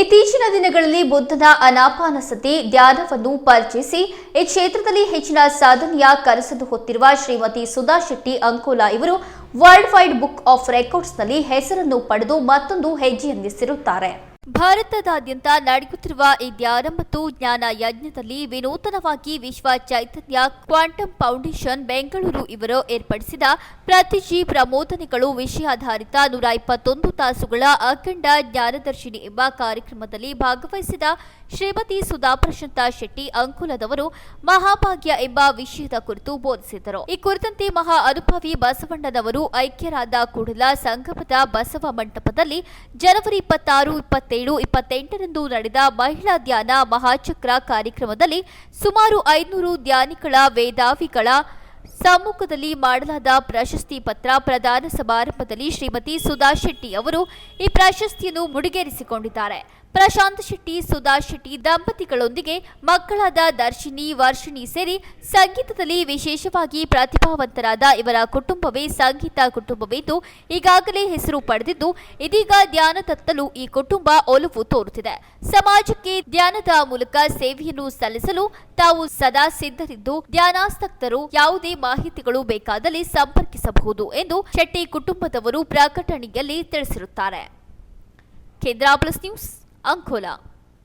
ಇತ್ತೀಚಿನ ದಿನಗಳಲ್ಲಿ ಬುದ್ಧನ ಅನಾಪಾನಸತಿ ಧ್ಯಾನವನ್ನು ಪರಿಚಯಿಸಿ ಈ ಕ್ಷೇತ್ರದಲ್ಲಿ ಹೆಚ್ಚಿನ ಸಾಧನೆಯ ಕನಸನ್ನು ಹೊತ್ತಿರುವ ಶ್ರೀಮತಿ ಸುಧಾ ಶೆಟ್ಟಿ ಅಂಕೋಲಾ ಇವರು ವರ್ಲ್ಡ್ ವೈಡ್ ಬುಕ್ ಆಫ್ ರೆಕಾರ್ಡ್ಸ್ನಲ್ಲಿ ಹೆಸರನ್ನು ಪಡೆದು ಮತ್ತೊಂದು ಹೆಜ್ಜೆಯನ್ನಿಸಿರುತ್ತಾರೆ. ಭಾರತದಾದ್ಯಂತ ನಡೆಯುತ್ತಿರುವ ಈ ಧ್ಯಾನ ಮತ್ತು ಜ್ಞಾನ ಯಜ್ಞದಲ್ಲಿ ವಿನೂತನವಾಗಿ ವಿಶ್ವ ಚೈತನ್ಯ ಕ್ವಾಂಟಮ್ ಫೌಂಡೇಶನ್ ಬೆಂಗಳೂರು ಇವರು ಏರ್ಪಡಿಸಿದ ಪ್ರತಿಜಿ ಪ್ರಮೋದನೆಗಳು ವಿಷಯಾಧಾರಿತ ನೂರ ಇಪ್ಪತ್ತೊಂದು ತಾಸುಗಳ ಅಖಂಡ ಜ್ಞಾನದರ್ಶಿನಿ ಎಂಬ ಕಾರ್ಯಕ್ರಮದಲ್ಲಿ ಭಾಗವಹಿಸಿದ ಶ್ರೀಮತಿ ಸುಧಾ ಪ್ರಶಾಂತ ಶೆಟ್ಟಿ ಅಂಕುಲದವರು ಮಹಾಭಾಗ್ಯ ಎಂಬ ವಿಷಯದ ಕುರಿತು ಬೋಧಿಸಿದರು. ಈ ಕುರಿತಂತೆ ಮಹಾ ಅನುಭವಿ ಬಸವಣ್ಣನವರು ಐಕ್ಯರಾದ ಕೂಡಲ ಸಂಗಮದ ಬಸವ ಮಂಟಪದಲ್ಲಿ ಜನವರಿ ಇಪ್ಪತ್ತಾರು ಇಪ್ಪತ್ತೇಳು ಇಪ್ಪತ್ತೆಂಟರಂದು ನಡೆದ ಮಹಿಳಾ ಧ್ಯಾನ ಮಹಾಚಕ್ರ ಕಾರ್ಯಕ್ರಮದಲ್ಲಿ ಸುಮಾರು ಐನೂರು ಧ್ಯಾನಿಗಳ ವೇದಾವಿಗಳ ಸಮ್ಮುಖದಲ್ಲಿ ಮಾಡಲಾದ ಪ್ರಶಸ್ತಿ ಪತ್ರ ಪ್ರದಾನ ಸಮಾರಂಭದಲ್ಲಿ ಶ್ರೀಮತಿ ಸುಧಾ ಶೆಟ್ಟಿ ಅವರು ಈ ಪ್ರಶಸ್ತಿಯನ್ನು ಮುಡಿಗೇರಿಸಿಕೊಂಡಿದ್ದಾರೆ. ಪ್ರಶಾಂತ್ ಶೆಟ್ಟಿ, ಸುಧಾ ಶೆಟ್ಟಿ ದಂಪತಿಗಳೊಂದಿಗೆ ಮಕ್ಕಳಾದ ದರ್ಶಿನಿ, ವರ್ಷಿಣಿ ಸೇರಿ ಸಂಗೀತದಲ್ಲಿ ವಿಶೇಷವಾಗಿ ಪ್ರತಿಭಾವಂತರಾದ ಇವರ ಕುಟುಂಬವೇ ಸಂಗೀತ ಕುಟುಂಬವೆಂದು ಈಗಾಗಲೇ ಹೆಸರು ಪಡೆದಿದ್ದು, ಇದೀಗ ಧ್ಯಾನ ತತ್ತಲು ಈ ಕುಟುಂಬ ಒಲವು ತೋರುತ್ತಿದೆ. ಸಮಾಜಕ್ಕೆ ಧ್ಯಾನದ ಮೂಲಕ ಸೇವೆಯನ್ನು ಸಲ್ಲಿಸಲು ತಾವು ಸದಾ ಸಿದ್ಧರಿದ್ದು, ಧ್ಯಾನಾಸಕ್ತರು ಯಾವುದೇ ಮಾಹಿತಿಗಳು ಬೇಕಾದಲ್ಲಿ ಸಂಪರ್ಕಿಸಬಹುದು ಎಂದು ಶೆಟ್ಟಿ ಕುಟುಂಬದವರು ಪ್ರಕಟಣೆಯಲ್ಲಿ ತಿಳಿಸಿರುತ್ತಾರೆ. ಕೇಂದ್ರ ಪ್ಲಸ್ ನ್ಯೂಸ್ ಅಂಕೋಲಾ.